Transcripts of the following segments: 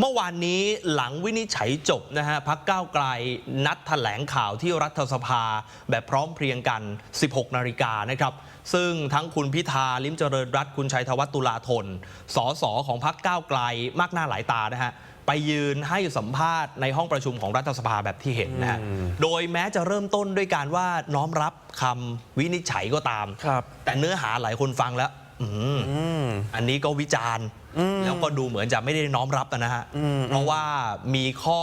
เมื่อวานนี้หลังวินิจฉัยจบนะฮะพักก้าวไกลนัดถแถลงข่าวที่รัฐสภา แบบพร้อมเพรียงกัน 16 นาฬิกานะครับ ซึ่งทั้งคุณพิธาลิมเจริญรัตน์คุณชัยธวัฒน์ตุลาธนสสของพักก้าวไกลมากหน้าหลายตานะฮะไปยืนให้สัมภาษณ์ในห้องประชุมของรัฐสภาแบบที่เห็นนะฮะโดยแม้จะเริ่มต้นด้วยการว่าน้อมรับคำวินิจฉัยก็ตามครับแต่เนื้อหาหลายคนฟังแล้ว อืมอืมอันนี้ก็วิจารณ์อืมแล้วก็ดูเหมือนจะไม่ได้น้อมรับนะฮะอืมเพราะว่ามีข้อ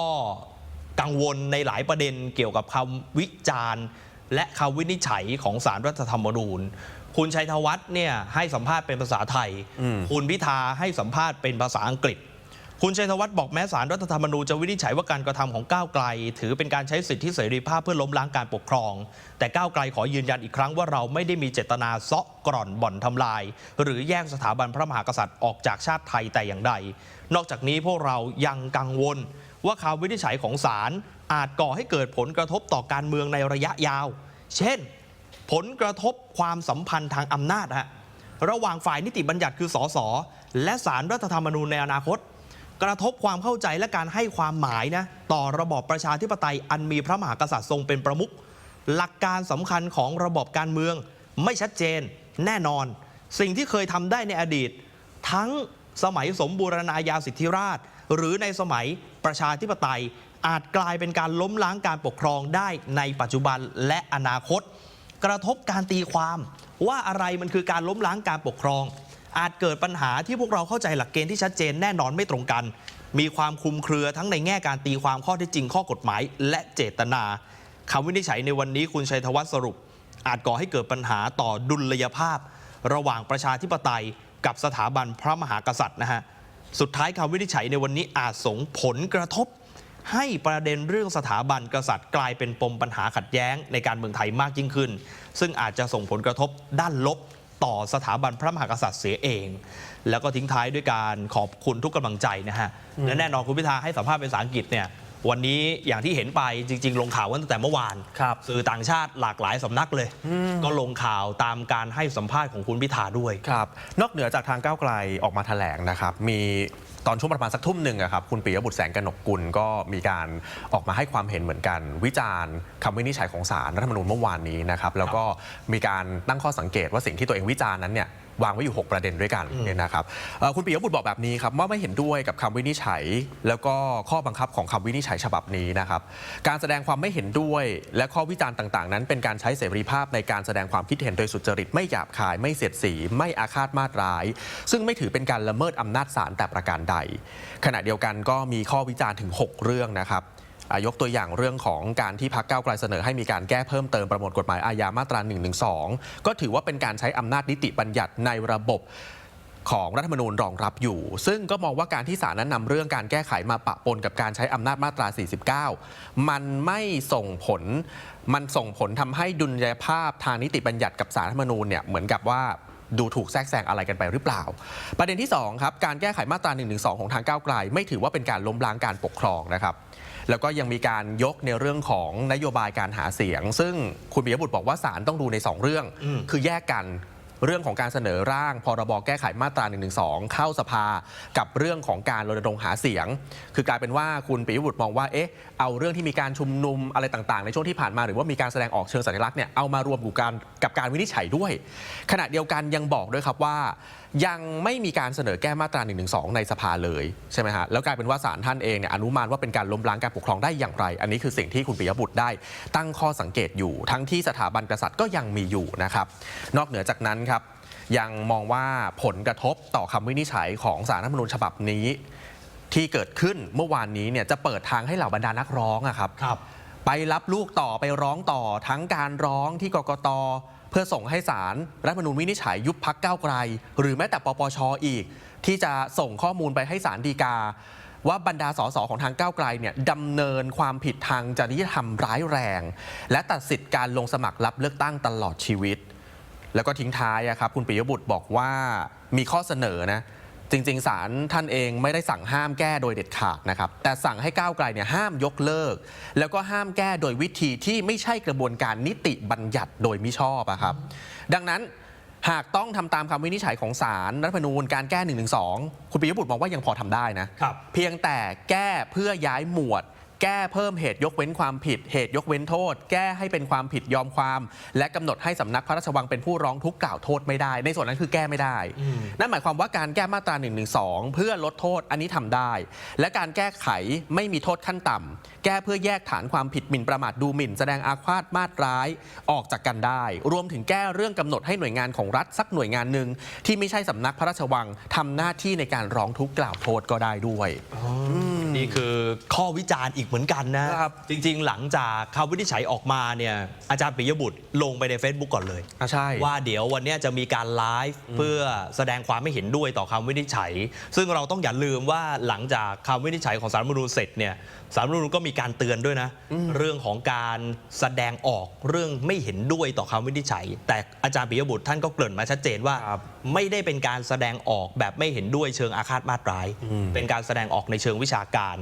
กังวลในหลายประเด็นเกี่ยวกับคำวิจารณ์ และคำวินิจฉัยของสารรัฐธรรมนูญ คุณชัยธวัฒน์เนี่ยให้สัมภาษณ์เป็นภาษาไทยอืมคุณพิธาให้สัมภาษณ์เป็นภาษาอังกฤษ คุณชัยธวัฒน์บอกแม้สารรัฐธรรมนูญจะวินิจฉัยว่าการกระทำของก้าวไกล ถือเป็นการใช้สิทธิเสรีภาพเพื่อล้มล้างการปกครอง แต่ก้าวไกลขอยืนยันอีกครั้งว่าเราไม่ได้มีเจตนาเซาะกร่อนบ่อนทำลาย หรือแยกสถาบันพระมหากษัตริย์ออกจากชาติไทยแต่อย่างใด นอกจากนี้พวกเรายังกังวล ว่าคำวินิจฉัยของศาลอาจก่อให้เกิดผลกระทบต่อการเมืองในระยะยาว เช่น ผลกระทบความสัมพันธ์ทางอำนาจฮะระหว่างฝ่ายนิติบัญญัติคือสสและสารรัฐธรรมนูญในอนาคต กระทบความเข้าใจและการให้ความหมายนะต่อระบอบประชาธิปไตยอันมีพระมหากษัตริย์ทรงเป็นประมุขหลักการสำคัญของระบอบการเมืองไม่ชัดเจนแน่นอน สิ่งที่เคยทำได้ในอดีต ทั้งสมัยสมบูรณาญาสิทธิราช หรือในสมัยประชาธิปไตย อาจกลายเป็นการล้มล้างการปกครองได้ในปัจจุบันและอนาคต กระทบการตีความว่าอะไรมันคือการล้มล้างการปกครอง อาจเกิดปัญหาที่พวกเราเข้าใจหลักเกณฑ์ที่ชัดเจนแน่นอนไม่ตรงกัน มีความคลุมเครือทั้งในแง่การตีความข้อเท็จจริงข้อกฎหมาย และเจตนาคำวินิจฉัยในวันนี้คุณชัยธวัฒน์สรุป อาจก่อให้เกิดปัญหาต่อดุลยภาพ ระหว่างประชาธิปไตย กับสถาบันพระมหากษัตริย์นะฮะสุดท้ายคำวินิจฉัยในวันนี้อาจส่งผลกระทบ ให้ประเด็นเรื่องสถาบันกษัตริย์กลายเป็นปมปัญหาขัดแย้งในการเมืองไทยมากยิ่งขึ้น ซึ่งอาจจะส่งผลกระทบด้านลบ ต่อสถาบันพระมหากษัตริย์เสียเอง แล้วก็ทิ้งท้ายด้วยการขอบคุณทุกกำลังใจนะฮะและแน่นอนคุณพิธาให้สัมภาษณ์เป็นภาษาอังกฤษเนี่ย วันนี้อย่างที่เห็นไปจริง ๆ ลงข่าวกันตั้งแต่เมื่อวานครับสื่อต่างชาติหลากหลายสำนักเลย ก็ลงข่าวตามการให้สัมภาษณ์ของคุณพิธาด้วยครับ นอกเหนือจากทางก้าวไกลออกมาแถลงนะครับ มีตอนช่วงประมาณสักทุ่มหนึ่งอะครับคุณปิยบุตรแสงกนกกุลก็มีการออกมาให้ความเห็นเหมือนกัน วิจารณ์คำวินิจฉัยของศาลรัฐธรรมนูญเมื่อวานนี้นะครับแล้วก็มีการตั้งข้อสังเกตว่าสิ่งที่ตัวเองวิจารณ์นั้นเนี่ย วางไว้อยู่ 6 ประเด็นด้วยกันเนี่ยนะครับเอ่อคุณปิยบุตรบอกแบบนี้ครับว่าไม่เห็นด้วยกับคำวินิจฉัย แล้วก็ข้อบังคับของคำวินิจฉัยฉบับนี้นะครับการแสดงความไม่เห็นด้วยและข้อวิจารณ์ต่าง ๆ นั้น เป็นการใช้เสรีภาพในการแสดงความคิดเห็นโดยสุจริตไม่หยาบคายไม่เสียดสีไม่อาฆาตมาตร้าย ซึ่งไม่ถือเป็นการละเมิดอำนาจศาลแต่ประการใด ขณะเดียวกันก็มีข้อวิจารณ์ถึง 6 เรื่องนะครับอะ ยกตัวอย่างเรื่องของการที่พักเก้าไกลเสนอให้มีการแก้เพิ่มเติมประมวลกฎหมายอาญามาตรา1นึก็ถือว่าเป็นการใช้อำนาจนิติบัญญัติในระบบของรัฐธรรมนูญรองรับอยู่ ซึ่งก็มองว่าการที่ศาลนั้นนำเรื่องการแก้ไขมาปะปนกับการใช้อำนาจมาตรา 49 มันไม่ส่งผล มันส่งผลทำให้ดุลยภาพทางนิติบัญญัติกับสารรัฐธรรมนูญเนี่ยเหมือนกับว่าดูถูกแทรกแซงอะไรกันไปหรือเปล่า ประเด็นที่สองครับการแก้ไขมาตรา1นึของทางก้าวไกล ไม่ถือว่าเป็นการล้มล้างการปกครองนะครับ แล้วก็ยังมีการยกในเรื่องของนโยบายการหาเสียง ซึ่งคุณปิยบุตรบอกว่าศาลต้องดูใน 2 เรื่องอืมคือแยกกันเรื่องของการเสนอร่าง พรบแก้ไขมาตรา1นึเข้าสภา กับเรื่องของการรณรงค์หาเสียง คือกลายเป็นว่าคุณปิยบุตรมองว่า เอ๊ะ เอาเรื่องที่มีการชุมนุมอะไรต่างๆ ในช่วงที่ผ่านมา หรือว่ามีการแสดงออกเชิงสัญลักษณ์เนี่ย เอามารวมกับการกับการวินิจฉัยด้วย ขณะเดียวกันยังบอกด้วยครับว่า ยังไม่มีการเสนอแก้มาตรา1นึในสภาเลยใช่ไหมฮะแล้วกลายเป็นว่าศาลท่านเองเนี่ยอนุมานว่าเป็นการล้มล้างการปกครองได้อย่างไร อันนี้คือสิ่งที่คุณปิยบุตรได้ ตั้งข้อสังเกตอยู่ทั้งที่สถาบันกษัตริย์ก็ยังมีอยู่นะครับนอกเหนือจากนั้นครับยังมองว่าผลกระทบต่อคำวินิจฉัยของสารรัฐมนูญฉบับนี้ ที่เกิดขึ้นเมื่อวานนี้เนี่ยจะเปิดทางให้เหล่าบรรดานักร้องอะครับครับ ไปรับลูกต่อไปร้องต่อทั้งการร้องที่กกตเพื่อส่งให้ศาลรัฐธรรมนูญวินิจฉัยยุบพักก้าวไกล หรือแม้แต่ปปชอีก ที่จะส่งข้อมูลไปให้ศาลฎีกา ว่าบรรดาสสของทางก้าวไกลเนี่ยดำเนินความผิดทางจริยธรรมร้ายแรง และตัดสิทธิ์การลงสมัครรับเลือกตั้งตลอดชีวิต แล้วก็ทิ้งท้ายครับคุณปิยบุตรบอกว่ามีข้อเสนอนะ จริงๆศาลท่านเองไม่ได้สั่งห้ามแก้โดยเด็ดขาดนะครับ แต่สั่งให้ก้าวไกลเนี่ยห้ามยกเลิก แล้วก็ห้ามแก้โดยวิธีที่ไม่ใช่กระบวนการนิติบัญญัติโดยมิชอบอะครับ ดังนั้นหากต้องทำตามคำวินิจฉัยของศาลรัฐธรรมนูญการแก้1นึคุณปิยบุตรมองว่ายังพอทำได้นะครับเพียงแต่แก้เพื่อย้ายหมวด แก้เพิ่มเหตุยกเว้นความผิด เหตุยกเว้นโทษ แก้ให้เป็นความผิดยอมความ และกำหนดให้สำนักพระราชวังเป็นผู้ร้องทุกข์กล่าวโทษไม่ได้ ในส่วนนั้นคือแก้ไม่ได้ นั่นหมายความว่าการแก้มาตรา1นึเพื่อลดโทษอันนี้ทำได้ และการแก้ไขไม่มีโทษขั้นต่ำแก้เพื่อแยกฐานความผิดหมิ่นประมาทดูหมิ่น แสดงอาฆาตมาตร้ายออกจากกันได้ รวมถึงแก้เรื่องกำหนดให้หน่วยงานของรัฐสักหน่วยงานหนึ่งที่ไม่ใช่สำนักพระราชวังทำหน้าที่ในการร้องทุกข์กล่าวโทษก็ได้ด้วย นี่คือข้อวิจารณ์อีกเหมือนกันนะ ครับจริงๆ หลังจากคำวินิจฉัยออกมาเนี่ยอาจารย์ปิยบุตรลงไปใน Facebook ก่อนเลย อะใช่ ว่าเดี๋ยววันเนี้ยจะมีการไลฟ์เพื่อแสดงความไม่เห็นด้วยต่อคำวินิจฉัย ซึ่งเราต้องอย่าลืมว่าหลังจากคำวินิจฉัยของสารรัฐธรรมนูญเสร็จเนี่ยสารรัฐธรรมนูญก็มีการเตือนด้วยนะ เรื่องของการแสดงออกเรื่องไม่เห็นด้วยต่อคำวินิจฉัย แต่อาจารย์ปิยบุตรท่านก็เกริ่นมาชัดเจนว่า ครับ ไม่ได้เป็นการแสดงออกแบบไม่เห็นด้วยเชิงอาฆาตมาตร้าย เป็นการแสดงออกในเชิงวิชาการาน